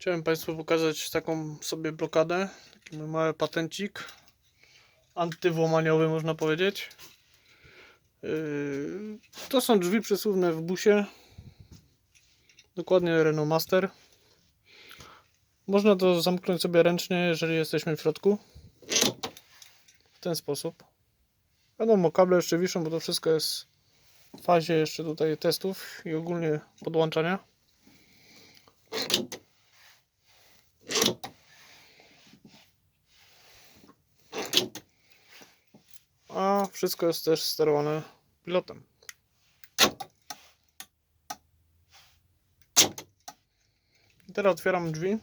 Chciałem Państwu pokazać taką sobie blokadę. Taki mój mały patencik. Antywłamaniowy można powiedzieć. Yy, To są drzwi przesuwne w busie. Dokładnie Renault Master. Można to zamknąć sobie ręcznie, jeżeli jesteśmy w środku. W ten sposób. Wiadomo, kable jeszcze wiszą, bo to wszystko jest w fazie jeszcze tutaj testów i ogólnie podłączania. A wszystko jest też sterowane pilotem. Teraz otwieram drzwi.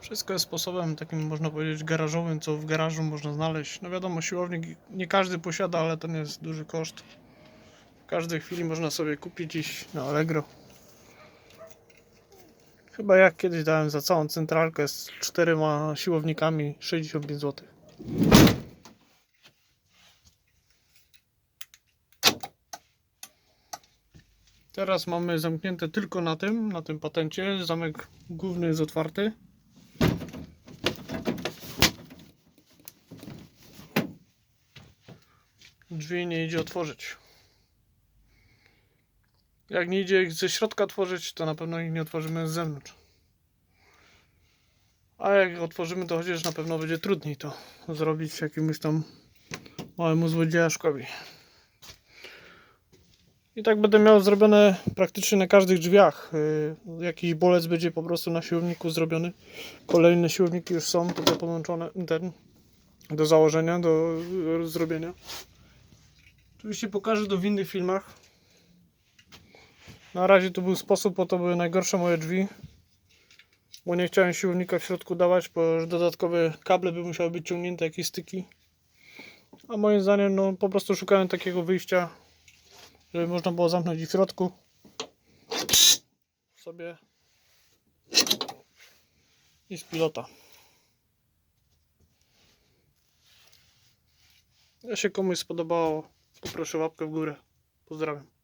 Wszystko jest sposobem takim, można powiedzieć, garażowym, co w garażu można znaleźć. No wiadomo, siłownik nie każdy posiada, ale nie jest duży koszt. W każdej chwili można sobie kupić iść na Allegro. Chyba jak kiedyś dałem za całą centralkę z czterema siłownikami 65 zł. Teraz mamy zamknięte tylko na tym, na tym patencie. Zamek główny jest otwarty. Drzwi nie idzie otworzyć. Jak nie idzie ich ze środka otworzyć, to na pewno ich nie otworzymy z zewnątrz. A jak otworzymy, to chociaż na pewno będzie trudniej to zrobić jakiemuś tam małemu złodziejaszkowi. I tak będę miał zrobione praktycznie na każdych drzwiach. Yy, Jakiś bolec będzie po prostu na siłowniku zrobiony. Kolejne siłowniki już są tylko podłączone ten, do założenia, do yy, zrobienia. Oczywiście pokażę to w innych filmach. Na razie to był sposób, bo to były najgorsze moje drzwi. Bo nie chciałem siłownika w środku dawać, bo dodatkowe kable by musiały być ciągnięte, jakieś styki. A moim zdaniem, no po prostu szukałem takiego wyjścia, żeby można było zamknąć i w środku. Sobie. I z pilota. Jak się komuś spodobało, poproszę łapkę w górę. Pozdrawiam.